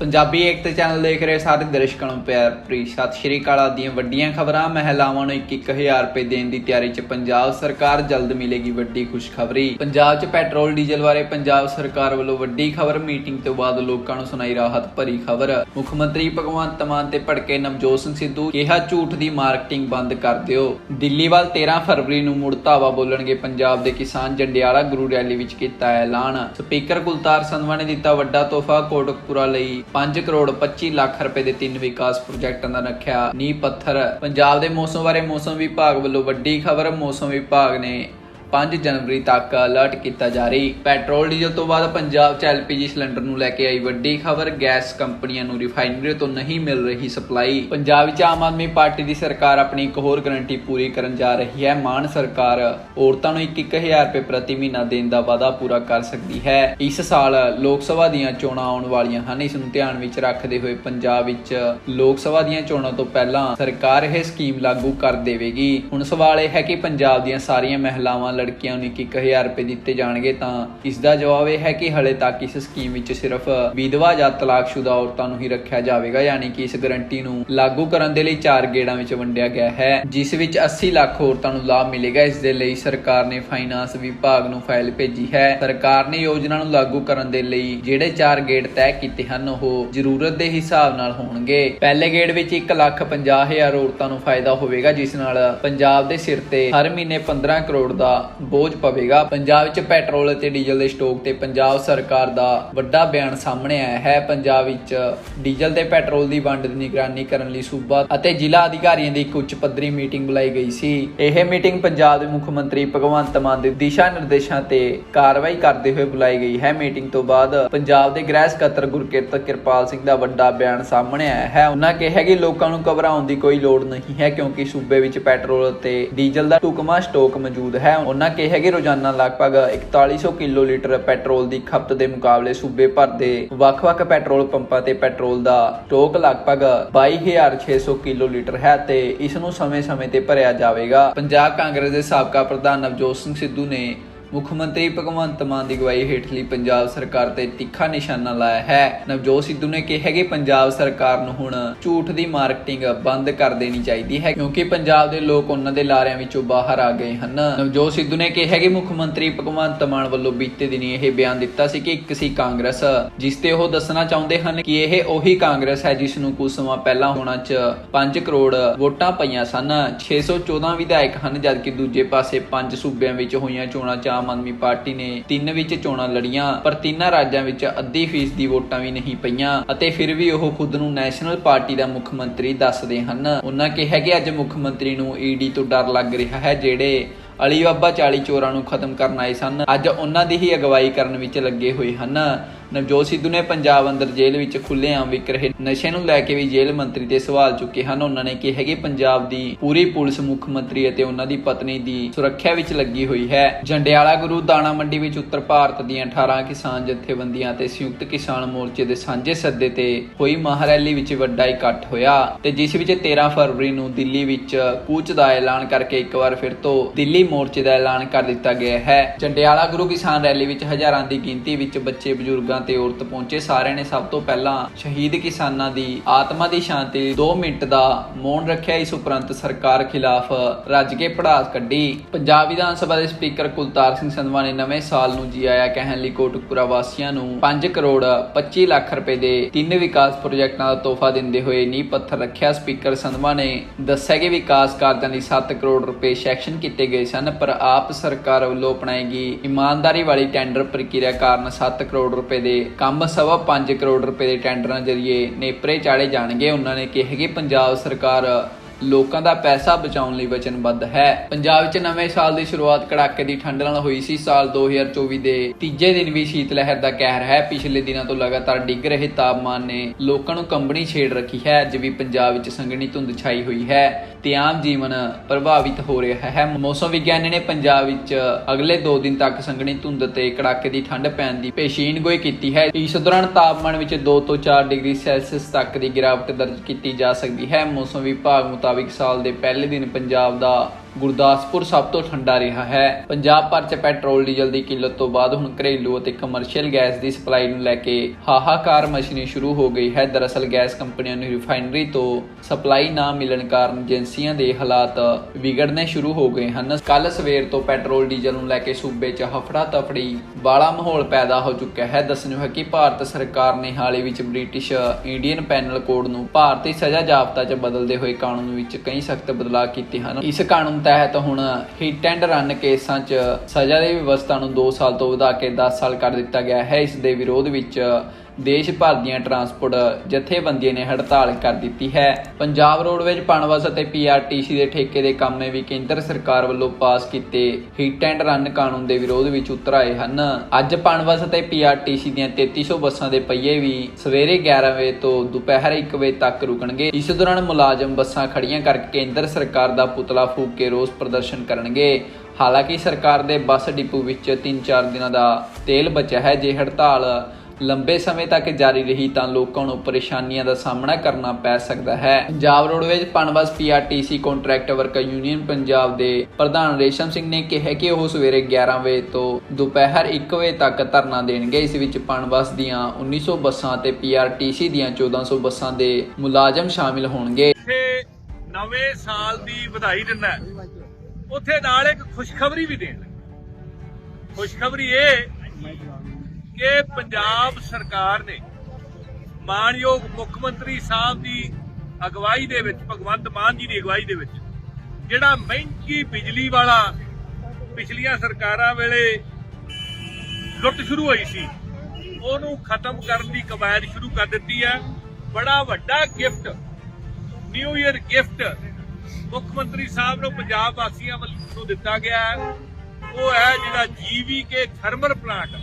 ਪੰਜਾਬੀ ਏਕਤਾ channel ਦੇਖ ਰਹੇ ਸਾਰੇ ਦਰਸ਼ਕਾਂ ਨੂੰ ਪਿਆਰ ਭਰੀ ਸਤਿ ਸ਼੍ਰੀ ਅਕਾਲ। ਆਪ ਵੱਡੀਆਂ ਖਬਰਾਂ, ਮਹਿਲਾਵਾਂ ਨੂੰ 1-1000 ਰੁਪਏ ਦੇਣ ਦੀ ਤਿਆਰੀ 'ਚ ਪੰਜਾਬ ਸਰਕਾਰ, ਜਲਦ ਮਿਲੇਗੀ ਵੱਡੀ ਖੁਸ਼ਖਬਰੀ। ਪੰਜਾਬ 'ਚ ਪੈਟਰੋਲ, ਡੀਜ਼ਲ ਬਾਰੇ ਪੰਜਾਬ ਸਰਕਾਰ ਵੱਲੋਂ ਵੱਡੀ ਖਬਰ, ਮੀਟਿੰਗ ਤੋਂ ਬਾਅਦ ਲੋਕਾਂ ਨੂੰ ਸੁਣਾਈ ਰਾਹਤ ਭਰੀ ਖਬਰ। ਮੁੱਖ ਮੰਤਰੀ ਭਗਵੰਤ ਮਾਨ ਤੇ ਭੜਕੇ ਨਵਜੋਤ ਸਿੰਘ ਸਿੱਧੂ ਕਿਹਾ, ਝੂਠ ਦੀ ਮਾਰਕੀਟਿੰਗ ਬੰਦ ਕਰ ਦਿਓ। ਦਿੱਲੀ ਵੱਲ 13 ਫਰਵਰੀ ਨੂੰ ਮੁੜ ਧਾਵਾ ਬੋਲਣਗੇ ਪੰਜਾਬ ਦੇ ਕਿਸਾਨ। ਜੰਡਿਆਲਾ ਗੁਰੂ ਰੈਲੀ ਵਿੱਚ ਕੀਤਾ ਐਲਾਨ। ਸਪੀਕਰ ਕੁਲਤਾਰ ਸੰਧਵਾ ਨੇ ਦਿੱਤਾ ਵੱਡਾ ਤੋਹਫਾ ਕੋਟਕਪੁਰਾ ਲਈ 5 ਕਰੋੜ 25 ਲੱਖ ਰੁਪਏ ਦੇ ਤਿੰਨ ਵਿਕਾਸ ਪ੍ਰੋਜੈਕਟਾਂ ਦਾ ਰੱਖਿਆ ਨੀਂਹ ਪੱਥਰ। ਪੰਜਾਬ ਦੇ ਮੌਸਮ ਬਾਰੇ ਮੌਸਮ ਵਿਭਾਗ ਵੱਲੋਂ ਵੱਡੀ ਖਬਰ ਮੌਸਮ ਵਿਭਾਗ ਨੇ 5 ਜਨਵਰੀ ਤੱਕ ਅਲਰਟ ਕੀਤਾ ਜਾਰੀ ਪੈਟਰੋਲ, ਡੀਜ਼ਲ ਤੋਂ ਬਾਅਦ ਪੰਜਾਬ 'ਚ ਐਲਪੀਜੀ ਸਿਲੰਡਰ ਨੂੰ ਲੈ ਕੇ ਆਈ ਵੱਡੀ ਖਬਰ। ਗੈਸ ਕੰਪਨੀਆਂ ਨੂੰ ਰਿਫਾਈਨਰੀ ਤੋਂ ਨਹੀਂ ਮਿਲ ਰਹੀ ਸਪਲਾਈ। ਪੰਜਾਬ ਵਿੱਚ ਆਮ ਆਦਮੀ ਪਾਰਟੀ ਦੀ ਸਰਕਾਰ ਆਪਣੀ ਇੱਕ ਹੋਰ ਗਰੰਟੀ ਪੂਰੀ ਕਰਨ ਜਾ ਰਹੀ ਹੈ। ਮਾਨ ਸਰਕਾਰ ਔਰਤਾਂ ਨੂੰ 1-1000 ਰੁਪਏ ਪ੍ਰਤੀ ਮਹੀਨਾ ਦੇਣ ਦਾ ਵਾਅਦਾ ਪੂਰਾ ਕਰ ਸਕਦੀ ਹੈ। ਇਸ ਸਾਲ ਲੋਕ ਸਭਾ ਦੀਆਂ ਚੋਣਾਂ ਆਉਣ ਵਾਲੀਆਂ ਹਨ। ਇਸ ਨੂੰ ਧਿਆਨ ਵਿੱਚ ਰੱਖਦੇ ਹੋਏ ਪੰਜਾਬ ਵਿੱਚ ਲੋਕ ਸਭਾ ਦੀਆਂ ਚੋਣਾਂ ਤੋਂ ਪਹਿਲਾਂ ਸਰਕਾਰ ਇਹ ਸਕੀਮ ਲਾਗੂ ਕਰ ਦੇਵੇਗੀ। ਹੁਣ ਸਵਾਲ ਇਹ ਹੈ ਕਿ ਪੰਜਾਬ ਦੀਆਂ ਸਾਰੀਆਂ ਮਹਿਲਾਵਾਂ ਲੜਕੀਆਂ ਨੂੰ 1-1000 ਰੁਪਏ ਦਿੱਤੇ ਜਾਣਗੇ, ਤਾਂ ਇਸ ਦਾ ਜਵਾਬ ਇਹ ਹੈ ਕਿ ਹਲੇ ਤੱਕ ਇਸ ਸਕੀਮ ਵਿੱਚ ਸਿਰਫ ਵਿਧਵਾ ਜਾਂ ਤਲਾਕਸ਼ੁਦਾ ਔਰਤਾਂ ਨੂੰ ਹੀ ਰੱਖਿਆ ਜਾਵੇਗਾ, ਯਾਨੀ ਕਿ ਇਸ ਗਰੰਟੀ ਨੂੰ ਲਾਗੂ ਕਰਨ ਦੇ ਲਈ ਚਾਰ ਗੇੜਾਂ ਵਿੱਚ ਵੰਡਿਆ ਗਿਆ ਹੈ, ਜਿਸ ਵਿੱਚ 80 ਲੱਖ ਔਰਤਾਂ ਨੂੰ ਲਾਭ ਮਿਲੇਗਾ। ਇਸ ਦੇ ਲਈ ਸਰਕਾਰ ਨੇ ਫਾਈਨਾਂਸ ਵਿਭਾਗ ਨੂੰ ਫਾਈਲ ਭੇਜੀ ਹੈ। ਸਰਕਾਰ ਨੇ ਯੋਜਨਾ ਨੂੰ ਲਾਗੂ ਕਰਨ ਦੇ ਲਈ ਜਿਹੜੇ ਚਾਰ ਗੇੜ ਤੈਅ ਕੀਤੇ ਹਨ, ਉਹ ਜ਼ਰੂਰਤ ਦੇ ਹਿਸਾਬ ਨਾਲ ਹੋਣਗੇ। ਪਹਿਲੇ ਗੇੜ ਵਿੱਚ 1 ਲੱਖ 50 ਹਜ਼ਾਰ ਔਰਤਾਂ ਨੂੰ ਫਾਇਦਾ ਹੋਵੇਗਾ, ਜਿਸ ਨਾਲ ਪੰਜਾਬ ਦੇ ਸਿਰ ਤੇ ਹਰ ਮਹੀਨੇ 15 ਕਰੋੜ ਦਾ ਬੋਝ ਪਵੇਗਾ। ਪੰਜਾਬ ਵਿੱਚ ਪੈਟਰੋਲ ਅਤੇ ਡੀਜ਼ਲ ਦੇ ਸਟਾਕ ਤੇ ਪੰਜਾਬ ਸਰਕਾਰ ਦਾ ਵੱਡਾ ਬਿਆਨ ਸਾਹਮਣੇ ਆਇਆ ਹੈ। ਪੰਜਾਬ ਵਿੱਚ ਡੀਜ਼ਲ ਤੇ ਪੈਟਰੋਲ ਦੀ ਵੰਡ ਦੀ ਨਿਗਰਾਨੀ ਕਰਨ ਲਈ ਸੂਬਾ ਅਤੇ ਜ਼ਿਲ੍ਹਾ ਅਧਿਕਾਰੀਆਂ ਦੀ ਇੱਕ ਉੱਚ ਪੱਧਰੀ ਮੀਟਿੰਗ ਬੁਲਾਈ ਗਈ ਸੀ। ਇਹ ਮੀਟਿੰਗ ਪੰਜਾਬ ਦੇ ਮੁੱਖ ਮੰਤਰੀ ਭਗਵੰਤ ਮਾਨ ਦੇ ਦਿਸ਼ਾ ਨਿਰਦੇਸ਼ਾਂ ਤੇ ਕਾਰਵਾਈ ਕਰਦੇ ਹੋਏ ਬੁਲਾਈ ਗਈ ਹੈ। ਮੀਟਿੰਗ ਤੋਂ ਬਾਅਦ ਪੰਜਾਬ ਦੇ ਗ੍ਰਹਿ ਸਕੱਤਰ ਗੁਰਕਿਰਤ ਕਿਰਪਾਲ ਸਿੰਘ ਦਾ ਵੱਡਾ ਬਿਆਨ ਸਾਹਮਣੇ ਆਇਆ ਹੈ। ਉਹਨਾਂ ਕਿਹਾ ਕਿ ਲੋਕਾਂ ਨੂੰ ਘਬਰਾਉਣ ਦੀ ਕੋਈ ਲੋੜ ਨਹੀਂ ਹੈ ਕਿਉਂਕਿ ਸੂਬੇ ਵਿੱਚ ਪੈਟਰੋਲ ਅਤੇ ਡੀਜ਼ਲ ਦਾ ਢੁਕਵਾਂ ਸਟਾਕ ਮੌਜੂਦ ਹੈ। ਉਹਨਾਂ ਕਿਹਾ ਕਿ ਰੋਜ਼ਾਨਾ ਲਗਭਗ 4100 ਕਿਲੋਲੀਟਰ ਪੈਟਰੋਲ ਦੀ ਖਪਤ ਦੇ ਮੁਕਾਬਲੇ ਸੂਬੇ ਭਰ ਦੇ ਵੱਖ-ਵੱਖ ਪੈਟਰੋਲ ਪੰਪਾਂ ਤੇ ਪੈਟਰੋਲ ਦਾ ਸਟਾਕ ਲਗਭਗ 22600 ਕਿਲੋਲੀਟਰ ਹੈ ਤੇ ਇਸ ਨੂੰ ਸਮੇਂ-ਸਮੇਂ ਤੇ ਭਰਿਆ ਜਾਵੇਗਾ। ਪੰਜਾਬ ਕਾਂਗਰਸ ਦੇ ਸਾਬਕਾ ਪ੍ਰਧਾਨ ਨਵਜੋਤ ਸਿੰਘ ਸਿੱਧੂ ਨੇ ਮੁੱਖ ਮੰਤਰੀ ਭਗਵੰਤ ਮਾਨ ਦੀ ਅਗਵਾਈ ਹੇਠਲੀ ਪੰਜਾਬ ਸਰਕਾਰ ਤੇ ਤਿੱਖਾ ਨਿਸ਼ਾਨਾ ਲਾਇਆ ਹੈ। ਨਵਜੋਤ ਸਿੱਧੂ ਨੇ ਕਿਹਾ ਕਿ ਪੰਜਾਬ ਸਰਕਾਰ ਨੂੰ ਹੁਣ ਝੂਠ ਦੀ ਮਾਰਕੀਟਿੰਗ ਬੰਦ ਕਰ ਦੇਣੀ ਚਾਹੀਦੀ ਹੈ, ਕਿਉਂਕਿ ਪੰਜਾਬ ਦੇ ਲੋਕ ਉਹਨਾਂ ਦੇ ਲਾਰਿਆਂ ਵਿੱਚੋਂ ਬਾਹਰ ਆ ਗਏ ਹਨ। ਨਵਜੋਤ ਸਿੱਧੂ ਨੇ ਕਿਹਾ ਕਿ ਮੁੱਖ ਮੰਤਰੀ ਭਗਵੰਤ ਮਾਨ ਵੱਲੋਂ ਬੀਤੇ ਦਿਨੀ ਇਹ ਬਿਆਨ ਦਿੱਤਾ ਸੀ ਕਿ ਇੱਕ ਸੀ ਕਾਂਗਰਸ, ਜਿਸ ਤੇ ਉਹ ਦੱਸਣਾ ਚਾਹੁੰਦੇ ਹਨ ਕਿ ਇਹ ਉਹੀ ਕਾਂਗਰਸ ਹੈ ਜਿਸ ਨੂੰ ਕੁਝ ਸਮਾਂ ਪਹਿਲਾਂ ਹੋਣਾ ਚ 5 ਕਰੋੜ ਵੋਟਾਂ ਪਈਆਂ ਸਨ। 614 ਵਿਧਾਇਕ ਹਨ, ਜਦਕਿ ਦੂਜੇ ਪਾਸੇ ਪੰਜ ਸੂਬਿਆਂ ਵਿੱਚ ਹੋਈਆਂ ਚੋਣਾਂ ਚ ਆਮ ਆਦਮੀ ਪਾਰਟੀ ਨੇ ਤਿੰਨ ਵਿੱਚ ਚੋਣਾਂ ਲੜੀਆਂ, ਪਰ ਤਿੰਨਾਂ ਰਾਜਾਂ ਵਿੱਚ ਅੱਧੀ ਫੀਸਦੀ ਵੋਟਾਂ ਵੀ ਨਹੀਂ ਪਈਆਂ ਅਤੇ ਫਿਰ ਵੀ ਉਹ ਖੁਦ ਨੂੰ ਨੈਸ਼ਨਲ ਪਾਰਟੀ ਦਾ ਮੁੱਖ ਮੰਤਰੀ ਦੱਸਦੇ ਹਨ। ਉਹਨਾਂ ਕਿਹਾ ਕਿ ਅੱਜ ਮੁੱਖ ਮੰਤਰੀ ਨੂੰ ਈਡੀ ਤੋਂ ਡਰ ਲੱਗ ਰਿਹਾ ਹੈ, ਜਿਹੜੇ ਅਲੀ ਬਾਬਾ 40 ਚੋਰਾਂ ਨੂੰ ਖਤਮ ਕਰਨ ਆਏ ਸਨ। ਅੱਜ ਉਹਨਾਂ ਦੀ ਹੀ ਅਗਵਾਈ ਕਰਨ ਵਿੱਚ ਲੱਗੇ ਹੋਏ ਹਨ। ਨਵਜੋਤ ਸਿੱਧੂ ਨੇ ਪੰਜਾਬ ਅੰਦਰ ਜੇਲ੍ਹ ਵਿੱਚ ਖੁੱਲ੍ਹੇਆਮ ਵਿਕ ਰਹੇ ਨਸ਼ੇ ਨੂੰ ਲੈ ਕੇ ਵੀ ਜੇਲ੍ਹ ਮੰਤਰੀ ਤੇ ਸਵਾਲ ਚੁੱਕੇ ਹਨ। ਉਹਨਾਂ ਨੇ ਕਿਹਾ ਕਿ ਪੰਜਾਬ ਦੀ ਪੂਰੀ ਪੁਲਿਸ ਮੁੱਖ ਮੰਤਰੀ ਅਤੇ ਉਹਨਾਂ ਦੀ ਪਤਨੀ ਦੀ ਸੁਰੱਖਿਆ ਵਿੱਚ ਲੱਗੀ ਹੋਈ ਹੈ। ਜੰਡਿਆਲਾ ਗੁਰੂ ਦਾਣਾ ਮੰਡੀ ਵਿੱਚ ਉੱਤਰ ਭਾਰਤ ਦੀਆਂ 18 ਕਿਸਾਨ ਜਥੇਬੰਦੀਆਂ ਤੇ ਸੰਯੁਕਤ ਕਿਸਾਨ ਮੋਰਚੇ ਦੇ ਸਾਂਝੇ ਸੱਦੇ ਤੇ ਹੋਈ ਮਹਾਰੈਲੀ ਵਿੱਚ ਵੱਡਾ ਇਕੱਠ ਹੋਇਆ ਤੇ ਜਿਸ ਵਿੱਚ 13 ਫਰਵਰੀ ਨੂੰ ਦਿੱਲੀ ਵਿੱਚ ਕੂਚ ਦਾ ਐਲਾਨ ਕਰਕੇ ਇੱਕ ਵਾਰ ਫਿਰ ਤੋਂ ਦਿੱਲੀ ਮੋਰਚੇ ਦਾ ਐਲਾਨ ਕਰ ਦਿੱਤਾ ਗਿਆ ਹੈ। ਜੰਡਿਆਲਾ ਗੁਰੂ ਕਿਸਾਨ ਰੈਲੀ ਵਿੱਚ ਹਜ਼ਾਰਾਂ ਦੀ ਗਿਣਤੀ ਵਿੱਚ ਬੱਚੇ, ਬਜ਼ੁਰਗਾਂ ਤੇ ਔਰਤ ਪਹੁੰਚੇ। ਸਾਰਿਆਂ ਨੇ ਸਭ ਤੋਂ ਪਹਿਲਾਂ ਸ਼ਹੀਦ ਕਿਸਾਨਾਂ ਦੀ ਆਤਮਾ ਦੀ ਸ਼ਾਂਤੀ 2 ਮਿੰਟ ਦਾ ਮੌਨ ਰੱਖਿਆ। ਇਸ ਉਪਰੰਤ ਸਰਕਾਰ ਖਿਲਾਫ ਰੱਜ ਕੇ ਪੜਾਸ ਕੱਢੀ। ਪੰਜਾਬ ਵਿਧਾਨ ਸਭਾ ਦੇ ਸਪੀਕਰ ਕੁਲਤਾਰ ਸਿੰਘ ਸੰਧਵਾ ਨੇ ਨਵੇਂ ਸਾਲ ਨੂੰ ਜੀ ਆਇਆ ਕਹਿਣ ਲਈ ਕੋਟਕਪੁਰਾ ਵਾਸੀਆਂ ਨੂੰ 5 ਕਰੋੜ 25 ਲੱਖ ਰੁਪਏ ਦੇ ਤਿੰਨ ਵਿਕਾਸ ਪ੍ਰੋਜੈਕਟਾਂ ਦਾ ਤੋਹਫਾ ਦਿੰਦੇ ਹੋਏ ਨੀਂਹ ਪੱਥਰ ਰੱਖਿਆ। ਸਪੀਕਰ ਸੰਧਵਾ ਨੇ ਦੱਸਿਆ ਕਿ ਵਿਕਾਸ ਕਾਰਜਾਂ ਲਈ 7 ਕਰੋੜ ਰੁਪਏ ਸੈਕਸ਼ਨ ਕੀਤੇ ਗਏ ਸਨ, ਪਰ ਆਪ ਸਰਕਾਰ ਵੱਲੋਂ ਅਪਣਾਈ ਗਈ ਇਮਾਨਦਾਰੀ ਵਾਲੀ ਟੈਂਡਰ ਪ੍ਰਕਿਰਿਆ ਕਾਰਨ 7 ਕਰੋੜ ਰੁਪਏ ਦੇ ਕੰਮ ਸਵਾ 5 ਕਰੋੜ ਰੁਪਏ ਦੇ ਟੈਂਡਰਾਂ ਜ਼ਰੀਏ ਨੇਪਰੇ ਚਾੜੇ ਜਾਣਗੇ। ਉਹਨਾਂ ਨੇ ਕਿਹਾ ਕਿ ਪੰਜਾਬ ਸਰਕਾਰ ਲੋਕਾਂ ਦਾ ਪੈਸਾ ਬਚਾਉਣ ਲਈ ਵਚਨਬੱਧ ਹੈ। ਪੰਜਾਬ ਵਿੱਚ ਨਵੇਂ ਸਾਲ ਦੀ ਸ਼ੁਰੂਆਤ ਕੜਾਕੇ ਦੀ ਠੰਡ ਨਾਲ ਹੋਈ ਸੀ। ਸਾਲ 2024 ਦੇ ਤੀਜੇ ਦਿਨ ਵੀ ਸ਼ੀਤ ਲਹਿਰ ਦਾ ਕਹਿਰ ਹੈ। ਪਿਛਲੇ ਦਿਨਾਂ ਤੋਂ ਲਗਾਤਾਰ ਡਿੱਗ ਰਹੇ ਤਾਪਮਾਨ ਨੇ ਲੋਕਾਂ ਨੂੰ ਕੰਬਣੀ ਛੇੜ ਰੱਖੀ ਹੈ, ਅੱਜ ਵੀ ਪੰਜਾਬ ਵਿੱਚ ਸੰਘਣੀ ਧੁੰਦ ਛਾਈ ਹੋਈ ਹੈ। ਤੇ ਆਮ ਜੀਵਨ ਪ੍ਰਭਾਵਿਤ ਹੋ ਰਿਹਾ ਹੈ। ਮੌਸਮ ਵਿਗਿਆਨੀ ਨੇ ਪੰਜਾਬ ਵਿੱਚ ਅਗਲੇ 2 ਦਿਨ ਤੱਕ ਸੰਘਣੀ ਧੁੰਦ ਤੇ ਕੜਾਕੇ ਦੀ ਠੰਡ ਪੈਣ ਦੀ ਪੇਸ਼ੀਨਗੋਈ ਕੀਤੀ ਹੈ। ਇਸ ਦੌਰਾਨ ਤਾਪਮਾਨ ਵਿੱਚ 2 ਤੋਂ 4 ਡਿਗਰੀ ਸੈਲਸੀਅਸ ਤੱਕ ਦੀ ਗਿਰਾਵਟ ਦਰਜ ਕੀਤੀ ਜਾ ਸਕਦੀ ਹੈ। ਮੌਸਮ ਵਿਭਾਗ ਮੁਤਾਬਿਕ ਸਾਲ ਦੇ ਪਹਿਲੇ ਦਿਨ ਪੰਜਾਬ ਦਾ ਗੁਰਦਾਸਪੁਰ ਸਭ ਤੋਂ ਠੰਡਾ ਰਿਹਾ ਹੈ। ਪੰਜਾਬ ਭਰ 'ਚ ਪੈਟਰੋਲ, ਡੀਜ਼ਲ ਦੀ ਕਿੱਲਤ ਤੋਂ ਬਾਅਦ ਹੁਣ ਘਰੇਲੂ ਅਤੇ ਕਮਰਸ਼ੀਅਲ ਗੈਸ ਦੀ ਸਪਲਾਈ ਨੂੰ ਲੈ ਕੇ ਹਾਹਾਕਾਰ ਮਚਣੀ ਸ਼ੁਰੂ ਹੋ ਗਈ ਹੈ। ਦਰਅਸਲ ਗੈਸ ਕੰਪਨੀਆਂ ਨੂੰ ਰਿਫਾਈਨਰੀ ਤੋਂ ਸਪਲਾਈ ਨਾ ਮਿਲਣ ਕਾਰਨ ਏਜੰਸੀਆਂ ਦੇ ਹਾਲਾਤ ਵਿਗੜਨੇ ਸ਼ੁਰੂ ਹੋ ਗਏ ਹਨ। ਕੱਲ ਸਵੇਰ ਤੋਂ ਪੈਟਰੋਲ, ਡੀਜ਼ਲ ਨੂੰ ਲੈ ਕੇ ਸੂਬੇ 'ਚ ਹਫੜਾ ਤਫੜੀ ਵਾਲਾ ਮਾਹੌਲ ਪੈਦਾ ਹੋ ਚੁੱਕਿਆ ਹੈ। ਦੱਸਣਯੋਗ ਹੈ ਕਿ ਭਾਰਤ ਸਰਕਾਰ ਨੇ ਹਾਲ ਹੀ ਵਿੱਚ ਬ੍ਰਿਟਿਸ਼ ਇੰਡੀਅਨ ਪੈਨਲ ਕੋਡ ਨੂੰ ਭਾਰਤੀ ਸਜ਼ਾ ਜਾਬਤਾ 'ਚ ਬਦਲਦੇ ਹੋਏ ਕਾਨੂੰਨ ਵਿੱਚ ਕਈ ਸਖਤ ਬਦਲਾਅ ਕੀਤੇ ਹਨ। ਇਸ ਕਾਨੂੰਨ ਤਹਿਤ ਹੁਣ ਹਿੱਟ ਐਂਡ ਰਨ ਕੇਸਾਂ 'ਚ ਸਜ਼ਾ ਦੀ ਵਿਵਸਥਾ ਨੂੰ 2 ਸਾਲ ਤੋਂ ਵਧਾ ਕੇ 10 ਸਾਲ ਕਰ ਦਿੱਤਾ ਗਿਆ ਹੈ। ਇਸ ਦੇ ਵਿਰੋਧ ਵਿੱਚ ਦੇਸ਼ ਭਰ ਦੀਆਂ ਟਰਾਂਸਪੋਰਟ ਜਥੇਬੰਦੀਆਂ ਨੇ ਹੜਤਾਲ ਕਰ ਦਿੱਤੀ ਹੈ। ਪੰਜਾਬ ਰੋਡਵੇਜ਼ ਪਣਵਸ ਅਤੇ ਪੀਆਰਟੀਸੀ ਦੇ ਠੇਕੇ ਦੇ ਕੰਮੇ ਵੀ ਕੇਂਦਰ ਸਰਕਾਰ ਵੱਲੋਂ ਪਾਸ ਕੀਤੇ ਹਿੱਟ ਐਂਡ ਰਨ ਕਾਨੂੰਨ ਦੇ ਵਿਰੋਧ ਵਿੱਚ ਉਤਰ ਆਏ ਹਨ। ਅੱਜ ਪਣਵਸ ਅਤੇ ਪੀਆਰਟੀਸੀ ਦੀਆਂ 3300 ਬੱਸਾਂ ਦੇ ਪਹੀਏ ਵੀ ਸਵੇਰੇ 11 ਵਜੇ ਤੋਂ ਦੁਪਹਿਰ 1 ਵਜੇ ਤੱਕ ਰੁਕਣਗੇ। ਇਸ ਦੌਰਾਨ ਮੁਲਾਜ਼ਮ ਬੱਸਾਂ ਖੜੀਆਂ ਕਰਕੇ ਕੇਂਦਰ ਸਰਕਾਰ ਦਾ ਪੁਤਲਾ ਫੂਕ ਕੇ ਰੋਸ ਪ੍ਰਦਰਸ਼ਨ ਕਰਨਗੇ। ਹਾਲਾਂਕਿ ਸਰਕਾਰ ਦੇ ਬੱਸ ਡਿਪੂ ਵਿੱਚ 3-4 ਦਿਨਾਂ ਦਾ ਤੇਲ ਬਚਿਆ ਹੈ, ਜੇ ਹੜਤਾਲ ਲੰਬੇ ਸਮੇਂ ਤੱਕ ਜਾਰੀ ਰਹੀ ਤਾਂ ਲੋਕਾਂ ਨੂੰ ਪਰੇਸ਼ਾਨੀਆਂ ਦਾ ਸਾਹਮਣਾ ਕਰਨਾ ਪੈ ਸਕਦਾ ਹੈ। Punjab roadways PUNBUS PRTC contract worker union Punjab ਦੇ ਪ੍ਰਧਾਨ ਰੇਸ਼ਮ ਸਿੰਘ ਨੇ ਕਿਹਾ ਕਿ ਉਹ ਸਵੇਰੇ 11 ਵਜੇ ਤੋਂ ਦੁਪਹਿਰ 1 ਵਜੇ ਤੱਕ ਧਰਨਾ ਦੇਣਗੇ। ਇਸ ਵਿੱਚ ਪਨਬਸ ਦੀਆਂ 1900 ਬੱਸਾਂ ਅਤੇ ਪੀਆਰਟੀਸੀ ਦੀਆਂ 1400 ਬੱਸਾਂ ਦੇ ਮੁਲਾਜ਼ਮ ਸ਼ਾਮਿਲ ਹੋਣਗੇ। ਨਵੇਂ ਸਾਲ ਦੀ ਵਧਾਈ ਦਿੰਦਾ ਉੱਥੇ ਨਾਲ ਇੱਕ ਖੁਸ਼ਖਬਰੀ ਵੀ ਦੇਣ ਖੁਸ਼ਖਬਰੀ ਇਹ ਕਿ ਪੰਜਾਬ ਸਰਕਾਰ ਨੇ ਮਾਨਯੋਗ ਮੁੱਖ ਮੰਤਰੀ ਸਾਹਿਬ ਦੀ ਅਗਵਾਈ ਦੇ ਵਿੱਚ, ਭਗਵੰਤ ਮਾਨ ਜੀ ਦੀ ਅਗਵਾਈ ਦੇ ਵਿੱਚ, ਜਿਹੜਾ ਮਹਿੰਗੀ ਬਿਜਲੀ ਵਾਲਾ ਪਿਛਲੀਆਂ ਸਰਕਾਰਾਂ ਵੇਲੇ ਲੁੱਟ ਸ਼ੁਰੂ ਹੋਈ ਸੀ, ਉਹਨੂੰ ਖਤਮ ਕਰਨ ਦੀ ਕਵਾਇਦ ਸ਼ੁਰੂ ਕਰ ਦਿੱਤੀ ਹੈ। ਬੜਾ ਵੱਡਾ ਗਿਫਟ ਨਿਊ ਇਅਰ ਗਿਫਟ ਮੁੱਖ ਮੰਤਰੀ ਸਾਹਿਬ ਨੂੰ ਪੰਜਾਬ ਵਾਸੀਆਂ ਵੱਲੋਂ ਦਿੱਤਾ ਗਿਆ ਹੈ। ਉਹ ਹੈ ਜਿਹੜਾ G V K thermal plant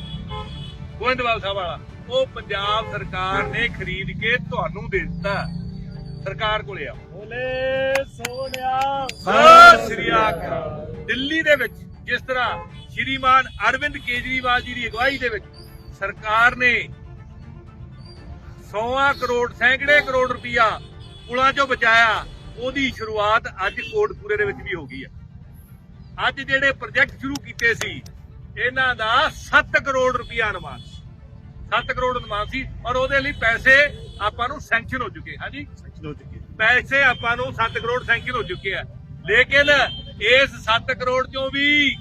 Goindwal Sahib ਵਾਲਾ ਉਹ ਪੰਜਾਬ ਸਰਕਾਰ ਨੇ ਖਰੀਦ ਕੇ ਤੁਹਾਨੂੰ ਦੇ ਦਿੱਤਾ। ਸਰਕਾਰ ਕੋਲੇ ਆ ਬੋਲੇ ਸੋਨਿਆ ਸਤਿ ਸ੍ਰੀ ਅਕਾਲ। ਦਿੱਲੀ ਦੇ ਵਿੱਚ ਜਿਸ ਤਰ੍ਹਾਂ ਸ਼੍ਰੀਮਾਨ ਅਰਵਿੰਦ ਕੇਜਰੀਵਾਲ ਜੀ ਦੀ ਅਗਵਾਈ ਦੇ ਵਿੱਚ ਸਰਕਾਰ ਨੇ 100 ਕਰੋੜ ਸੈਂਕੜੇ ਕਰੋੜ ਰੁਪਇਆ ਪੁਲਾਂ ਚੋਂ ਬਚਾਇਆ ਉਹਦੀ ਸ਼ੁਰੂਆਤ ਅੱਜ ਕੋਟਪੂਰੇ ਦੇ ਵਿੱਚ ਵੀ ਹੋ ਗਈ ਹੈ। ਅੱਜ ਜਿਹੜੇ ਪ੍ਰੋਜੈਕਟ ਸ਼ੁਰੂ ਕੀਤੇ ਸੀ ਇਹਨਾਂ ਦਾ 7 ਕਰੋੜ ਰੁਪਇਆ ਅਨੁਮਾਨ 7 ਕਰੋੜ ਅਨੁਮਾਨ ਸੀ ਔਰ ਉਹਦੇ ਲਈ ਪੈਸੇ ਆਪਾਂ ਨੂੰ ਸੈਂਕਸ਼ਨ ਹੋ ਚੁੱਕੇ ਹਾਂਜੀ? ਸੈਂਕਸ਼ਨ ਹੋ ਚੁੱਕੇ। ਪੈਸੇ ਆਪਾਂ ਨੂੰ 7 ਕਰੋੜ ਸੈਂਕਸ਼ਨ ਹੋ ਚੁੱਕੇ ਆ। ਲੇਕਿਨ ਇਸ 7 ਕਰੋੜ ਚੋਂ ਵੀ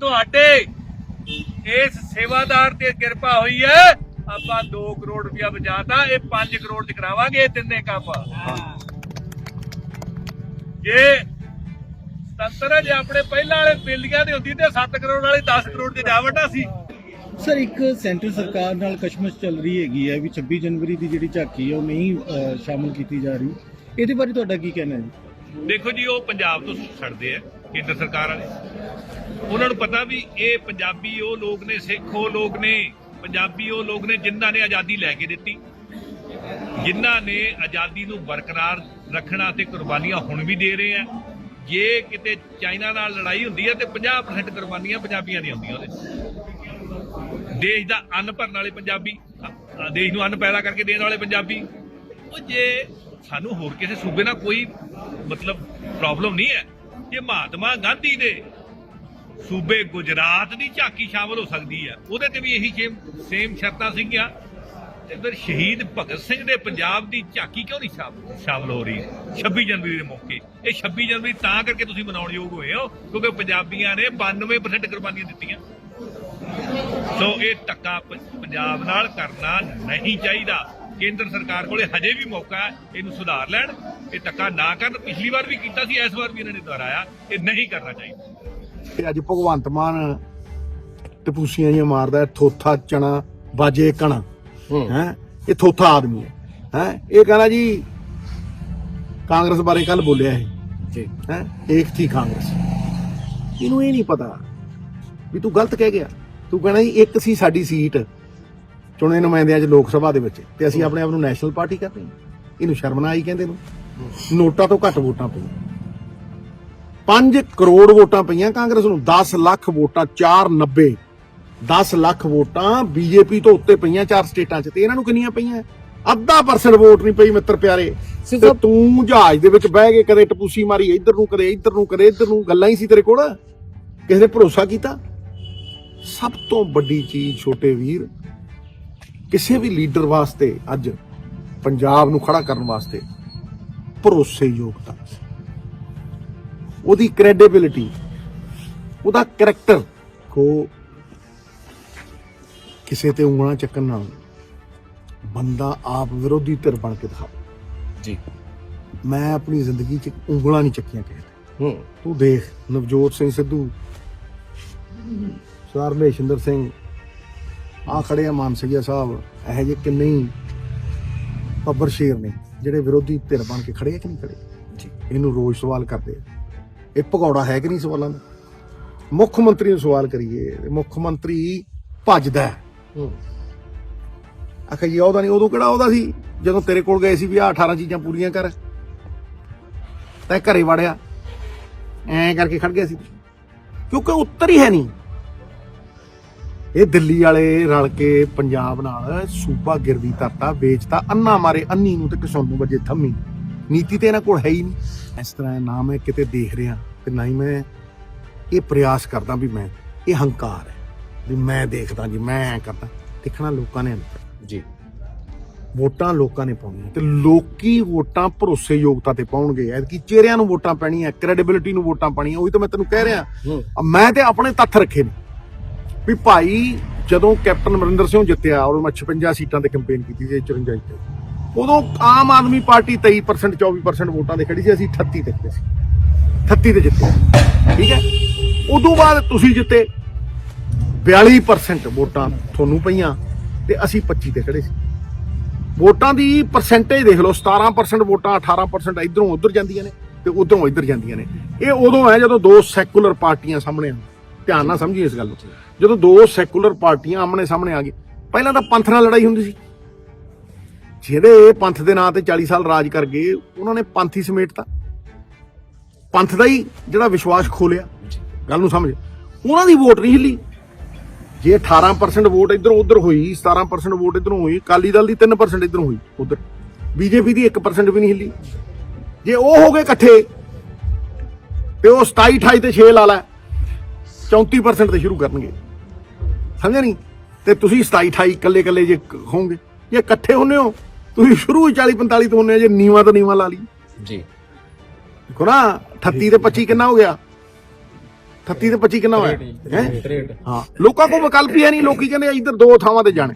ਤੁਹਾਡੇ ਇਸ ਸੇਵਾਦਾਰ ਤੇ ਕਿਰਪਾ ਹੋਈ ਹੈ ਆਪਾਂ 2 ਕਰੋੜ ਰੁਪਇਆ ਬਚਾਤਾ ਇਹ 5 ਕਰੋੜ ਚ ਕਰਾਵਾਂਗੇ ਇਹ ਤਿੰਨੇ ਕੰਮ। ਜੇ ਤੰਤਰ ਜੇ ਆਪਣੇ ਪਹਿਲਾਂ ਵਾਲੇ ਬਿਲਡਿੰਗਾਂ ਦੀ ਹੁੰਦੀ ਤੇ 7 ਕਰੋੜ ਵਾਲੇ 10 ਕਰੋੜ ਚ ਜਾ ਵੜਨਾ ਸੀ। ਸਰ ਇੱਕ ਸੈਂਟਰ ਸਰਕਾਰ ਨਾਲ ਕਸ਼ਮਕਸ਼ ਚੱਲ ਰਹੀ ਹੈਗੀ ਹੈ ਵੀ 26 ਜਨਵਰੀ ਦੀ ਜਿਹੜੀ ਝਾਕੀ ਹੈ ਉਹ ਨਹੀਂ ਸ਼ਾਮਲ ਕੀਤੀ ਜਾ ਰਹੀ। ਇਹਦੇ ਬਾਰੇ ਤੁਹਾਡਾ ਕੀ ਕਹਿਣਾ ਹੈ ਜੀ? ਦੇਖੋ ਜੀ ਉਹ ਪੰਜਾਬ ਤੋਂ ਛੱਡਦੇ ਆ ਕੇਂਦਰ ਸਰਕਾਰ ਵਾਲੇ। ਉਹਨਾਂ ਨੂੰ ਪਤਾ ਵੀ ਇਹ ਪੰਜਾਬੀ ਉਹ ਲੋਕ ਨੇ ਸਿੱਖ ਉਹ ਲੋਕ ਨੇ ਪੰਜਾਬੀ ਉਹ ਲੋਕ ਨੇ ਜਿਨ੍ਹਾਂ ਨੇ ਆਜ਼ਾਦੀ ਲੈ ਕੇ ਦਿੱਤੀ। ਜਿਨ੍ਹਾਂ ਨੇ ਆਜ਼ਾਦੀ ਨੂੰ ਬਰਕਰਾਰ ਰੱਖਣਾ ਤੇ ਕੁਰਬਾਨੀਆਂ ਹੁਣ ਵੀ ਦੇ ਰਹੇ ਆ। ਜੇ ਕਿਤੇ ਚਾਈਨਾ ਨਾਲ ਲੜਾਈ ਹੁੰਦੀ ਹੈ ਤੇ 50% ਕੁਰਬਾਨੀਆਂ ਪੰਜਾਬੀਆਂ ਦੀਆਂ ਹੁੰਦੀਆਂ ਉਹਦੇ ਦੇਸ਼ ਦਾ ਅੰਨ ਭਰਨ ਵਾਲੇ ਪੰਜਾਬੀ ਦੇਸ਼ ਨੂੰ ਅੰਨ ਪੈਦਾ ਕਰਕੇ ਦੇਣ ਵਾਲੇ ਪੰਜਾਬੀ। ਉਹ ਜੇ ਸਾਨੂੰ ਹੋਰ ਕਿਸੇ ਸੂਬੇ ਨਾਲ ਕੋਈ ਮਤਲਬ ਪ੍ਰੋਬਲਮ ਨਹੀਂ ਹੈ, ਜੇ ਮਹਾਤਮਾ ਗਾਂਧੀ ਦੇ ਸੂਬੇ ਗੁਜਰਾਤ ਦੀ ਝਾਕੀ ਸ਼ਾਮਲ ਹੋ ਸਕਦੀ ਹੈ, ਉਹਦੇ ਤੇ ਵੀ ਇਹੀ ਸੇਮ ਸੇਮ ਸ਼ਰਤਾਂ ਸੀਗੀਆਂ। ਤੇ ਫਿਰ ਸ਼ਹੀਦ ਭਗਤ ਸਿੰਘ ਦੇ ਪੰਜਾਬ ਦੀ ਝਾਕੀ ਕਿਉਂ ਨਹੀਂ ਸ਼ਾਮ- ਸ਼ਾਮਲ ਹੋ ਰਹੀ? 26 ਜਨਵਰੀ ਦੇ ਮੌਕੇ। ਇਹ 26 ਜਨਵਰੀ ਤਾਂ ਕਰਕੇ ਤੁਸੀਂ ਮਨਾਉਣ ਯੋਗ ਹੋਏ ਹੋ ਕਿਉਂਕਿ ਪੰਜਾਬੀਆਂ ਨੇ 92% ਕੁਰਬਾਨੀਆਂ ਦਿੱਤੀਆਂ। ਸੋ ਇਹ ਟੱਕਾ ਪੰਜਾਬ ਨਾਲ ਕਰਨਾ ਨਹੀਂ ਚਾਹੀਦਾ। ਕੇਂਦਰ ਸਰਕਾਰ ਕੋਲੇ ਹਜੇ ਵੀ ਮੌਕਾ ਹੈ ਇਹਨੂੰ ਸੁਧਾਰ ਲੈਣ। ਇਹ ਟੱਕਾ ਨਾ ਕਰਨ ਪਿਛਲੀ ਵਾਰ ਵੀ ਕੀਤਾ ਸੀ ਇਸ ਵਾਰ ਵੀ ਇਹਨਾਂ ਨੇ ਦੁਹਰਾਇਆ। ਇਹ ਨਹੀਂ ਕਰਨਾ ਚਾਹੀਦਾ। ਤੇ ਅੱਜ ਭਗਵੰਤ ਮਾਨ ਟਪੂਸੀਆਂ ਜਿਹੀਆਂ ਮਾਰਦਾ ਹੈ, ਥੋਥਾ ਚਣਾ ਬਾਜੇ ਕਣਾ। ਹੈ। ਇਹ ਥੋਥਾ ਆਦਮੀ ਹੈ। ਹੈ? ਇਹ ਕਹਿੰਦਾ ਜੀ ਕਾਂਗਰਸ ਬਾਰੇ ਕੱਲ ਬੋਲਿਆ ਇਹ। ਜੀ। ਹੈ? ਏਕ ਥੀ ਕਾਂਗਰਸ। ਇਹਨੂੰ ਇਹ ਨਹੀਂ ਪਤਾ ਵੀ ਤੂੰ ਗਲਤ ਕਹਿ ਗਿਆ। ਤੂੰ ਕਹਿਣਾ ਜੀ ਇੱਕ ਸੀ ਸਾਡੀ ਸੀਟ ਚੁਣੇ ਨੁਮਾਇੰਦਿਆਂ 'ਚ ਲੋਕ ਸਭਾ ਦੇ ਵਿੱਚ ਤੇ ਅਸੀਂ ਆਪਣੇ ਆਪ ਨੂੰ ਨੈਸ਼ਨਲ ਪਾਰਟੀ ਕਰਦੇ ਇਹਨੂੰ ਸ਼ਰਮ ਨਾ ਆਈ ਕਹਿੰਦੇ ਨੂੰ। ਨੋਟਾਂ ਤੋਂ ਘੱਟ ਵੋਟਾਂ ਪਈਆਂ। 5 ਕਰੋੜ ਵੋਟਾਂ ਪਈਆਂ ਕਾਂਗਰਸ ਨੂੰ। 10 ਲੱਖ ਵੋਟਾਂ 490 10 ਲੱਖ ਵੋਟਾਂ ਬੀਜੇਪੀ ਤੋਂ ਉੱਤੇ ਪਈਆਂ ਚਾਰ ਸਟੇਟਾਂ 'ਚ ਤੇ ਇਹਨਾਂ ਨੂੰ ਕਿੰਨੀਆਂ ਪਈਆਂ? ਅੱਧਾ ਪਰਸੈਂਟ ਵੋਟ ਨਹੀਂ ਪਈ ਮਿੱਤਰ ਪਿਆਰੇ। ਤੇ ਤੂੰ ਜਹਾਜ਼ ਦੇ ਵਿੱਚ ਬਹਿ ਕੇ ਕਦੇ ਟਪੂਸੀ ਮਾਰੀ ਇੱਧਰ ਨੂੰ ਕਦੇ ਇੱਧਰ ਨੂੰ ਕਦੇ ਇੱਧਰ ਨੂੰ ਗੱਲਾਂ ਹੀ ਸੀ ਤੇਰੇ ਕੋਲ? ਕਿਸੇ ਨੇ ਭਰੋਸਾ ਕੀਤਾ? ਸਭ ਤੋਂ ਵੱਡੀ ਚੀਜ਼ ਛੋਟੇ ਵੀਰ ਕਿਸੇ ਵੀ ਲੀਡਰ ਵਾਸਤੇ ਅੱਜ ਪੰਜਾਬ ਨੂੰ ਖੜਾ ਕਰਨ ਵਾਸਤੇ ਭਰੋਸੇਯੋਗਤਾ। ਉਹਦੀ ਕ੍ਰੈਡੀਬਿਲਿਟੀ ਉਹਦਾ ਕੈਰੈਕਟਰ ਕੋ ਕਿਸੇ ਤੇ ਉਂਗਲਾਂ ਚੱਕਣ ਨਾਲ ਬੰਦਾ ਆਪ ਵਿਰੋਧੀ ਧਿਰ ਬਣ ਕੇ ਦਿਖਾਵੇ ਜੀ। ਮੈਂ ਆਪਣੀ ਜ਼ਿੰਦਗੀ 'ਚ ਉਂਗਲਾਂ ਨਹੀਂ ਚੱਕੀਆਂ ਕਿਸੇ ਤੇ। ਹੂੰ। ਤੂੰ ਦੇਖ ਨਵਜੋਤ ਸਿੰਘ ਸਿੱਧੂ ਸਰਦਾਰ ਮਹੇਸ਼ਿੰਦਰ ਸਿੰਘ ਆ ਖੜੇ ਆ ਮਾਨਸਈਆ ਸਾਹਿਬ ਇਹੋ ਜਿਹੇ ਕਿੰਨੇ ਹੀ ਬੱਬਰ ਸ਼ੇਰ ਨੇ ਜਿਹੜੇ ਵਿਰੋਧੀ ਧਿਰ ਬਣ ਕੇ ਖੜੇ ਆ ਕਿ ਨਹੀਂ ਖੜੇ ਜੀ। ਇਹਨੂੰ ਰੋਜ਼ ਸਵਾਲ ਕਰਦੇ ਆ। ਇਹ ਭਗੌੜਾ ਹੈ ਕਿ ਨਹੀਂ ਸਵਾਲਾਂ ਦਾ? ਮੁੱਖ ਮੰਤਰੀ ਨੂੰ ਸਵਾਲ ਕਰੀਏ ਮੁੱਖ ਮੰਤਰੀ ਭੱਜਦਾ ਹੈ। ਹੂੰ। ਜੀ, ਉਹਦਾ ਨਹੀਂ ਉਦੋਂ ਕਿਹੜਾ ਉਹਦਾ ਸੀ? ਜਦੋਂ ਤੇਰੇ ਕੋਲ ਗਏ ਸੀ ਵੀ ਆ 18 ਚੀਜ਼ਾਂ ਪੂਰੀਆਂ ਕਰ। ਤੈਂ ਘਰੇ ਵੜਿਆ। ਐਂ ਕਰਕੇ ਖੜ ਗਿਆ ਸੀ। ਕਿਉਂਕਿ ਉੱਤਰ ਹੀ ਹੈ ਨਹੀਂ। ਇਹ ਦਿੱਲੀ ਵਾਲੇ ਰਲ ਕੇ ਪੰਜਾਬ ਨਾਲ ਸੂਬਾ ਗਿਰਵੀ ਤਰਤਾ ਵੇਚਤਾ, ਅੰਨਾ ਮਾਰੇ, ਅੰਨੀ ਨੂੰ ਤੇ ਕਿਸਾਨ ਨੂੰ ਵਜੇ ਥੰਮੀ। ਨੀਤੀ ਤੇ ਇਹਨਾਂ ਕੋਲ ਹੈ ਹੀ ਨਹੀਂ। ਇਸ ਤਰ੍ਹਾਂ ਨਾ ਮੈਂ ਕਿਤੇ ਦੇਖ ਰਿਹਾ ਤੇ ਨਾ ਹੀ ਮੈਂ ਇਹ ਪ੍ਰਯਾਸ ਕਰਦਾ ਵੀ ਮੈਂ, ਇਹ ਹੰਕਾਰ ਹੈ। ਵੀ ਮੈਂ ਦੇਖਦਾ ਜੀ ਮੈਂ ਐਂ ਕਰਦਾ। ਦੇਖਣਾ ਲੋਕਾਂ ਨੇ ਅੰਦਰ। ਜੀ। ਵੋਟਾਂ ਲੋਕਾਂ ਨੇ ਪਾਉਣੀਆਂ। ਤੇ ਲੋਕੀ ਵੋਟਾਂ ਭਰੋਸੇਯੋਗਤਾ ਤੇ ਪਾਉਣਗੇ। ਐਤਕੀ ਚਿਹਰਿਆਂ ਨੂੰ ਵੋਟਾਂ ਪੈਣੀਆਂ ਕ੍ਰੈਡੀਬਿਲਿਟੀ ਨੂੰ ਵੋਟਾਂ ਪਾਣੀਆਂ ਉਹੀ ਤਾਂ ਮੈਂ ਤੈਨੂੰ ਕਹਿ ਰਿਹਾ। ਮੈਂ ਤੇ ਆਪਣੇ ਤੱਥ ਰੱਖੇ ਨੇ। ਵੀ ਭਾਈ ਜਦੋਂ ਕੈਪਟਨ ਅਮਰਿੰਦਰ ਸਿੰਘ ਜਿੱਤਿਆ ਔਰ ਮੈਂ 56 ਸੀਟਾਂ ਤੇ ਕੈਂਪੇਨ ਕੀਤੀ ਸੀ 54 ਤੇ ਉਦੋਂ ਆਮ ਆਦਮੀ ਪਾਰਟੀ 23% 24% ਵੋਟਾਂ ਤੇ ਖੜੀ ਸੀ ਅਸੀਂ 38 ਤੇ ਸੀ। 38 ਤੇ ਜਿੱਤੇ। ਠੀਕ ਹੈ? ਉਦੋਂ ਬਾਅਦ ਤੁਸੀਂ ਜਿੱਤੇ 42% ਵੋਟਾਂ ਤੁਹਾਨੂੰ ਪਈਆਂ ਤੇ ਅਸੀਂ 25 ਤੇ ਖੜੇ ਸੀ। ਵੋਟਾਂ ਦੀ ਪਰਸੈਂਟੇਜ ਦੇਖ ਲਓ 17% ਵੋਟਾਂ 18% ਇਧਰੋਂ ਉਧਰ ਜਾਂਦੀਆਂ ਨੇ ਤੇ ਉਧਰੋਂ ਇੱਧਰ ਜਾਂਦੀਆਂ ਨੇ। ਇਹ ਉਦੋਂ ਹੈ ਜਦੋਂ ਦੋ ਸੈਕੂਲਰ ਪਾਰਟੀਆਂ ਸਾਹਮਣੇ ਆ ਧਿਆਨ ਨਾਲ ਸਮਝੀ ਇਸ ਗੱਲ ਨੂੰ। ਜਦੋਂ ਦੋ ਸੈਕੂਲਰ ਪਾਰਟੀਆਂ ਆਮਣੇ ਸਾਹਮਣੇ ਆ ਗਈ ਪਹਿਲਾਂ ਤਾਂ ਪੰਥ ਨਾਲ ਲੜਾਈ ਹੁੰਦੀ ਸੀ। ਜਿਹੜੇ ਪੰਥ ਦੇ ਨਾਂ ਤੇ 40 ਸਾਲ ਰਾਜ ਕਰ ਗਏ, ਉਹਨਾਂ ਨੇ ਪੰਥ ਹੀ ਸਮੇਟਤਾ। ਪੰਥ ਦਾ ਹੀ ਜਿਹੜਾ ਵਿਸ਼ਵਾਸ ਖੋਲਿਆ। ਗੱਲ ਨੂੰ ਸਮਝ। ਉਹਨਾਂ ਦੀ ਵੋਟ ਨਹੀਂ ਹਿੱਲੀ। ਜੇ 18% ਵੋਟ ਇੱਧਰੋਂ ਉੱਧਰ ਹੋਈ 17% ਵੋਟ ਇੱਧਰੋਂ ਹੋਈ ਅਕਾਲੀ ਦਲ ਦੀ 3% ਇੱਧਰੋਂ ਹੋਈ ਉੱਧਰ। ਬੀਜੇਪੀ ਦੀ 1% ਵੀ ਨਹੀਂ ਹਿੱਲੀ। ਜੇ ਉਹ ਹੋ ਗਏ ਇਕੱਠੇ ਤੇ ਉਹ 27 28 ਤੇ 6 ਲਾ ਲੈ 34% ਤੇ ਸ਼ੁਰੂ ਕਰਨਗੇ। ਸਮਝਿਆ ਨਹੀਂ? ਤੇ ਤੁਸੀਂ 27 28 ਇਕੱਲੇ ਇਕੱਲੇ ਜੇ ਹੋਵੋਗੇ। ਜੇ ਇਕੱਠੇ ਹੁੰਨੇ ਹੋ ਤੁਸੀਂ ਸ਼ੁਰੂ ਹੀ 40 45 ਤੋਂ ਹੁੰਨੇ ਜੇ ਨੀਵਾ ਤੋਂ ਨੀਵਾ ਲਾ ਲਈ। ਜੀ। ਦੇਖੋ ਨਾ 38 ਤੇ 25 ਕਿੰਨਾ ਹੋ ਗਿਆ? 38 ਤੇ 25 ਕਿੰਨਾ ਹੋਇਆ? ਹੈ? ਹਾਂ। ਲੋਕਾਂ ਕੋਲ ਵਿਕਲਪ ਹੀ ਹੈ ਨਹੀਂ ਲੋਕੀ ਕਹਿੰਦੇ ਇੱਧਰ ਦੋ ਥਾਵਾਂ ਤੇ ਜਾਣੇ।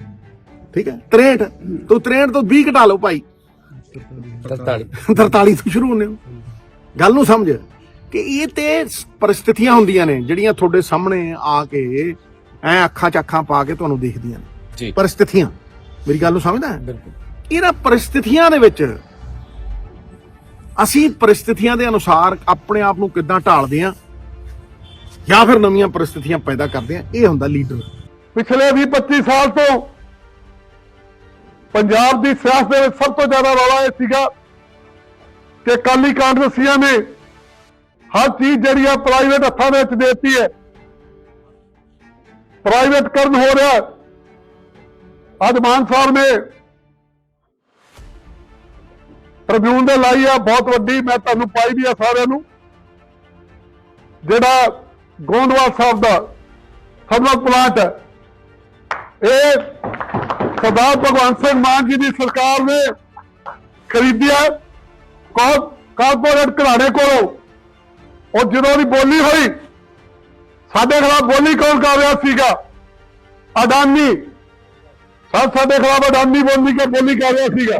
ਠੀਕ ਹੈ? 63 ਤੋਂ 63 ਤੋਂ 20 ਘਟਾ ਲਓ ਭਾਈ। 43 43 ਤੋਂ ਸ਼ੁਰੂ ਹੁੰਦੇ ਹੋ। ਗੱਲ ਨੂੰ ਸਮਝ ਕਿ ਇਹ ਤੇ ਪਰਿਸਥਿਤੀਆਂ ਹੁੰਦੀਆਂ ਨੇ ਜਿਹੜੀਆਂ ਤੁਹਾਡੇ ਸਾਹਮਣੇ ਆ ਕੇ ਐ ਅੱਖਾਂ 'ਚ ਅੱਖਾਂ ਪਾ ਕੇ ਤੁਹਾਨੂੰ ਦੇਖਦੀਆਂ ਨੇ। ਜੀ। ਪਰਿਸਥਿਤੀਆਂ। ਮੇਰੀ ਗੱਲ ਨੂੰ ਸਮਝਦਾ ਹੈ? ਬਿਲਕੁਲ। ਇਹਨਾਂ ਪਰਿਸਥਿਤੀਆਂ ਦੇ ਵਿੱਚ ਅਸੀਂ ਪਰਿਸਥਿਤੀਆਂ ਦੇ ਅਨੁਸਾਰ ਆਪਣੇ ਆਪ ਨੂੰ ਕਿੱਦਾਂ ਢਾਲਦੇ ਆ ਜਾਂ ਫਿਰ ਨਵੀਆਂ ਪਰਿਸਥਿਤੀਆਂ ਪੈਦਾ ਕਰਦੇ ਆ, ਇਹ ਹੁੰਦਾ ਲੀਡਰ ਪਿਛਲੇ 20 25 ਸਾਲ ਤੋਂ ਪੰਜਾਬ ਦੀ ਸਿਆਸਤ ਦੇ ਵਿੱਚ ਸਭ ਤੋਂ ਜ਼ਿਆਦਾ ਰੌਲਾ ਇਹ ਸੀਗਾ ਕਿ ਕਾਲੀ ਕਾਂਗਰਸੀਆਂ ਨੇ ਹਰ ਚੀਜ਼ ਜਿਹੜੀ ਆ ਪ੍ਰਾਈਵੇਟ ਹੱਥਾਂ ਦੇ ਵਿੱਚ ਦੇ ਦਿੱਤੀ ਹੈ। ਪ੍ਰਾਈਵੇਟ ਕਰਨ ਹੋ ਰਿਹਾ ਹੈ। ਅੱਜ ਮਾਨ ਸਾਹਿਬ ਨੇ ਟ੍ਰਿਬਿਊਨ ਦੇ ਲਾਈ ਆ, ਬਹੁਤ ਵੱਡੀ, ਮੈਂ ਤੁਹਾਨੂੰ ਪਾਈ ਵੀ ਆ ਸਾਰਿਆਂ ਨੂੰ। ਜਿਹੜਾ ਗੋਂਦਵਾਲ ਸਾਹਿਬ ਦਾ ਥਰਮਲ ਪਲਾਂਟ। ਹੈ ਇਹ ਸਰਦਾਰ ਭਗਵੰਤ ਸਿੰਘ ਮਾਨ ਜੀ ਦੀ ਸਰਕਾਰ ਨੇ ਖਰੀਦਿਆ ਕੌ ਕਾਰਪੋਰੇਟ ਘਰਾਣੇ ਕੋਲੋਂ। ਉਹ ਜਦੋਂ ਦੀ ਬੋਲੀ ਹੋਈ, ਸਾਡੇ ਖਿਲਾਫ ਬੋਲੀ ਕੌਣ ਕਰ ਰਿਹਾ ਸੀਗਾ? ਅਡਾਨੀ। ਸਭ ਸਾਡੇ ਖਿਲਾਫ ਅਡਾਨੀ ਬੋਲੀ ਕੇ ਬੋਲੀ ਕਰ ਰਿਹਾ ਸੀਗਾ।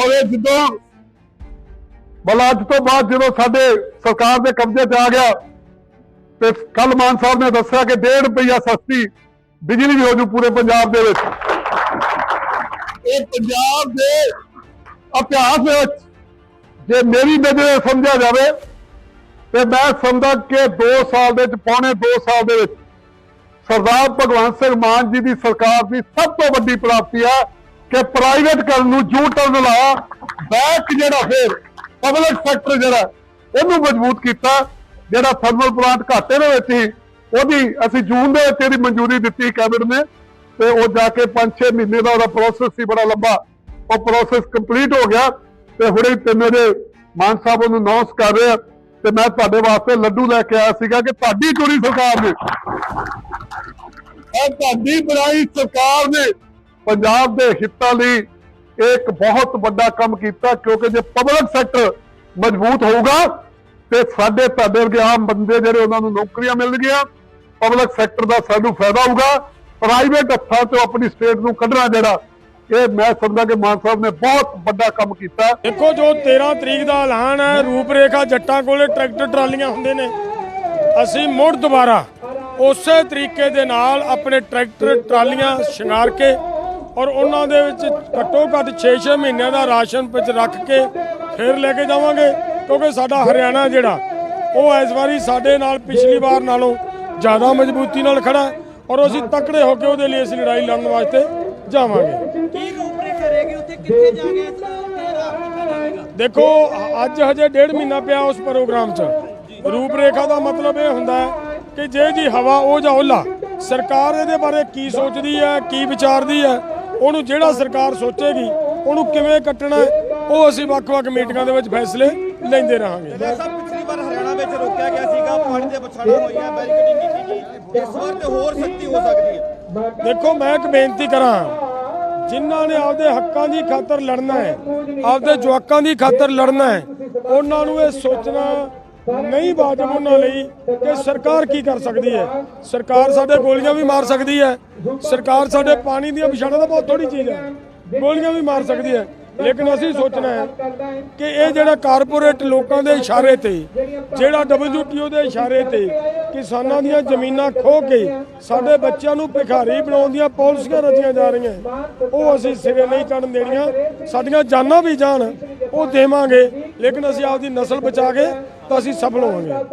ਔਰ ਇਹ ਜਦੋਂ ਬਲ, ਅੱਜ ਤੋਂ ਬਾਅਦ ਜਦੋਂ ਸਾਡੇ ਸਰਕਾਰ ਦੇ ਕਬਜ਼ੇ 'ਚ ਆ ਗਿਆ, ਤੇ ਕੱਲ ਮਾਨ ਸਾਹਿਬ ਨੇ ਦੱਸਿਆ ਕਿ 1.5 ਰੁਪਈਆ ਸਸਤੀ ਬਿਜਲੀ ਵੀ ਹੋ ਜੂ ਪੂਰੇ ਪੰਜਾਬ ਦੇ ਵਿੱਚ। ਇਹ ਪੰਜਾਬ ਦੇ ਇਤਿਹਾਸ ਦੇ ਵਿੱਚ ਜੇ ਮੇਰੀ ਨਜ਼ਰ ਸਮਝਿਆ ਜਾਵੇ, ਤੇ ਮੈਂ ਸਮਝਦਾ ਕਿ 2 ਸਾਲ ਦੇ ਵਿੱਚ, ਪੌਣੇ 2 ਸਾਲ ਦੇ ਵਿੱਚ ਸਰਦਾਰ ਭਗਵੰਤ ਸਿੰਘ ਮਾਨ ਜੀ ਦੀ ਸਰਕਾਰ ਦੀ ਸਭ ਤੋਂ ਵੱਡੀ ਪ੍ਰਾਪਤੀ ਹੈ ਕਿ ਪ੍ਰਾਈਵੇਟ ਕਰਨ ਨੂੰ ਜੂ ਟਰਨ ਲਾਇਆ ਬੈਕ ਜਿਹੜਾ ਫਿਰ ਪਬਲਿਕ ਸੈਕਟਰ ਜਿਹੜਾ, ਉਹਨੂੰ ਮਜ਼ਬੂਤ ਕੀਤਾ, ਜਿਹੜਾ ਥਰਮਲ ਪਲਾਂਟ ਘਾਟੇ ਦੇ ਵਿੱਚ ਸੀ, ਉਹਦੀ ਅਸੀਂ ਜੂਨ ਦੇ ਵਿੱਚ ਇਹਦੀ ਮਨਜ਼ੂਰੀ ਦਿੱਤੀ ਕੈਬਨਿਟ ਨੇ, ਤੇ ਉਹ ਜਾ ਕੇ 5-6 ਮਹੀਨੇ ਦਾ ਉਹਦਾ ਪ੍ਰੋਸੈਸ ਸੀ, ਬੜਾ ਲੰਬਾ। ਉਹ ਪ੍ਰੋਸੈਸ ਕੰਪਲੀਟ ਹੋ ਗਿਆ, ਤੇ ਹੁਣੇ ਤਿੰਨ ਵਜੇ ਮਾਨ ਸਾਹਿਬ ਉਹਨੂੰ ਅਨਾਉਂਸ ਕਰ ਰਹੇ ਆ, ਤੇ ਮੈਂ ਤੁਹਾਡੇ ਵਾਸਤੇ ਲੱਡੂ ਲੈ ਕੇ ਆਇਆ ਸੀਗਾ ਕਿ ਤੁਹਾਡੀ ਚੋਰੀ ਸਰਕਾਰ ਨੇ। ਇਹ ਤੁਹਾਡੀ ਬਣਾਈ ਸਰਕਾਰ ਨੇ ਪੰਜਾਬ ਦੇ ਹਿੱਤਾਂ ਲਈ ਇਹ ਇੱਕ ਬਹੁਤ ਵੱਡਾ ਕੰਮ ਕੀਤਾ, ਕਿਉਂਕਿ ਜੇ ਪਬਲਿਕ ਸੈਕਟਰ ਮਜ਼ਬੂਤ ਹੋਊਗਾ, ਤੇ ਸਾਡੇ ਤੁਹਾਡੇ ਵਰਗੇ ਆਮ ਬੰਦੇ ਜਿਹੜੇ ਉਹਨਾਂ ਨੂੰ ਨੌਕਰੀਆਂ ਮਿਲਣਗੀਆਂ ਪਬਲਿਕ ਸੈਕਟਰ ਦਾ ਸਾਨੂੰ ਫਾਇਦਾ ਹੋਊਗਾ। ਪ੍ਰਾਈਵੇਟ ਹੱਥਾਂ ਤੋਂ ਆਪਣੀ ਸਟੇਟ ਨੂੰ ਕੱਢਣਾ ਜਿਹੜਾ, ਇਹ ਮੈਂ ਸਮਝਦਾ ਕਿ ਮਾਨ ਸਾਹਿਬ ਨੇ ਬਹੁਤ ਵੱਡਾ ਕੰਮ ਕੀਤਾ। ਦੇਖੋ ਜੋ 13 ਤਰੀਕ ਦਾ ਐਲਾਨ ਹੈ, ਰੂਪਰੇਖਾ ਜੱਟਾਂ ਕੋਲੇ ਟਰੈਕਟਰ ਟਰਾਲੀਆਂ ਹੁੰਦੇ ਨੇ। ਅਸੀਂ ਮੁੜ ਦੁਬਾਰਾ ਉਸੇ ਤਰੀਕੇ ਦੇ ਨਾਲ ਆਪਣੇ ਟਰੈਕਟਰ ਟਰਾਲੀਆਂ ਸ਼ਿੰਗਾਰ ਕੇ ਔਰ ਉਹਨਾਂ ਦੇ ਵਿੱਚ ਘੱਟੋ ਘੱਟ 6-6 ਮਹੀਨਿਆਂ ਦਾ ਰਾਸ਼ਨ ਵਿੱਚ ਰੱਖ ਕੇ ਫਿਰ ਲੈ ਕੇ ਜਾਵਾਂਗੇ ਕਿਉਂਕਿ ਸਾਡਾ ਹਰਿਆਣਾ ਜਿਹੜਾ ਉਹ ਇਸ ਵਾਰੀ ਸਾਡੇ ਨਾਲ ਪਿਛਲੀ ਵਾਰ ਨਾਲੋਂ ਜ਼ਿਆਦਾ ਮਜ਼ਬੂਤੀ ਨਾਲ ਖੜਾ ਔਰ ਅਸੀਂ ਤਕੜੇ ਹੋ ਕੇ ਉਹਦੇ ਲਈ ਅਸੀਂ ਲੜਾਈ ਲੜਨ ਵਾਸਤੇ ਜਾਵਾਂਗੇ। ਕੀ ਰੂਪਰੇਖਾ ਰਹੇਗੀ ਉੱਥੇ? ਕਿੱਥੇ ਜਾ ਕੇ ਤੇਰਾ ਕੀਤਾ ਜਾਵੇਗਾ ਦੇਖੋ ਅੱਜ ਹਜੇ ਡੇਢ ਮਹੀਨਾ ਪਿਆ ਉਸ ਪ੍ਰੋਗਰਾਮ 'ਚ। ਰੂਪਰੇਖਾ ਦਾ ਮਤਲਬ ਇਹ ਹੁੰਦਾ ਹੈ ਕਿ ਜੇ ਜੀ ਹਵਾ ਉਹ ਜਾਂ ਓਲਾ ਸਰਕਾਰ ਇਹਦੇ ਬਾਰੇ ਕੀ ਸੋਚਦੀ ਹੈ ਕੀ ਵਿਚਾਰਦੀ ਹੈ ਉਹਨੂੰ ਜਿਹੜਾ ਸਰਕਾਰ ਸੋਚੇਗੀ ਉਹਨੂੰ ਕਿਵੇਂ ਕੱਟਣਾ ਹੈ ਉਹ ਅਸੀਂ ਵੱਖ-ਵੱਖ ਮੀਟਿੰਗਾਂ ਦੇ ਵਿੱਚ ਫੈਸਲੇ ਲੈਂਦੇ ਰਹਾਂਗੇ। ਸਾਹਿਬ ਪਿਛਲੀ ਵਾਰ ਹਰਿਆਣਾ ਵਿੱਚ ਰੋਕਿਆ ਗਿਆ ਸੀਗਾ ਪਾਣੀ ਦੇ ਪਛਾਣਾਂ ਹੋਈਆਂ ਬੈਰੀਕੇਡਿੰਗ ਕੀਤੀ ਗਈ। ਇਸ ਵਾਰ ਤੇ ਹੋਰ ਸਖਤੀ ਹੋ ਸਕਦੀ ਹੈ। ਦੇਖੋ ਮੈਂ ਇੱਕ ਬੇਨਤੀ ਕਰਾਂ ਜਿਨ੍ਹਾਂ ਨੇ ਆਪਦੇ ਹੱਕਾਂ ਦੀ ਖਾਤਰ ਲੜਨਾ ਹੈ ਆਪਦੇ ਜਵਾਕਾਂ ਦੀ ਖਾਤਰ ਲੜਨਾ ਹੈ ਉਹਨਾਂ ਨੂੰ ਇਹ ਸੋਚਣਾ ਨਹੀਂ ਵਾਜਬ ਉਹਨਾਂ ਲਈ ਕਿ ਸਰਕਾਰ ਕੀ ਕਰ ਸਕਦੀ ਹੈ? ਸਰਕਾਰ ਸਾਡੇ ਗੋਲੀਆਂ ਵੀ ਮਾਰ ਸਕਦੀ ਹੈ। ਸਰਕਾਰ ਸਾਡੇ ਪਾਣੀ ਦੀਆਂ ਵਿਛਾੜਾਂ ਤਾਂ ਬਹੁਤ ਥੋੜੀ ਚੀਜ਼ ਹੈ। ਗੋਲੀਆਂ ਵੀ ਮਾਰ ਸਕਦੀ ਹੈ। ਲੇਕਿਨ ਅਸੀਂ ਸੋਚਣਾ ਹੈ ਕਿ ਇਹ ਜਿਹੜਾ ਕਾਰਪੋਰੇਟ ਲੋਕਾਂ ਦੇ ਇਸ਼ਾਰੇ ਤੇ ਜਿਹੜਾ WTO ਦੇ ਇਸ਼ਾਰੇ ਤੇ ਕਿਸਾਨਾਂ ਦੀਆਂ ਜ਼ਮੀਨਾਂ ਖੋਹ ਕੇ ਸਾਡੇ ਬੱਚਿਆਂ ਨੂੰ ਭਿਖਾਰੀ ਬਣਾਉਣ ਦੀਆਂ ਪਾਲਿਸੀਆਂ ਰਚੀਆਂ ਜਾ ਰਹੀਆਂ। ਉਹ ਅਸੀਂ ਸਿਰੇ ਨਹੀਂ ਚੜਨ ਦੇਣੀਆਂ। ਸਾਡੀਆਂ ਜਾਨਾਂ ਵੀ ਜਾਣ ਉਹ ਦੇਵਾਂਗੇ। ਲੇਕਿਨ ਅਸੀਂ ਆਪਦੀ ਨਸਲ ਬਚਾ ਕੇ ਤਾਂ ਅਸੀਂ ਸਫਲ ਹੋਵਾਂਗੇ।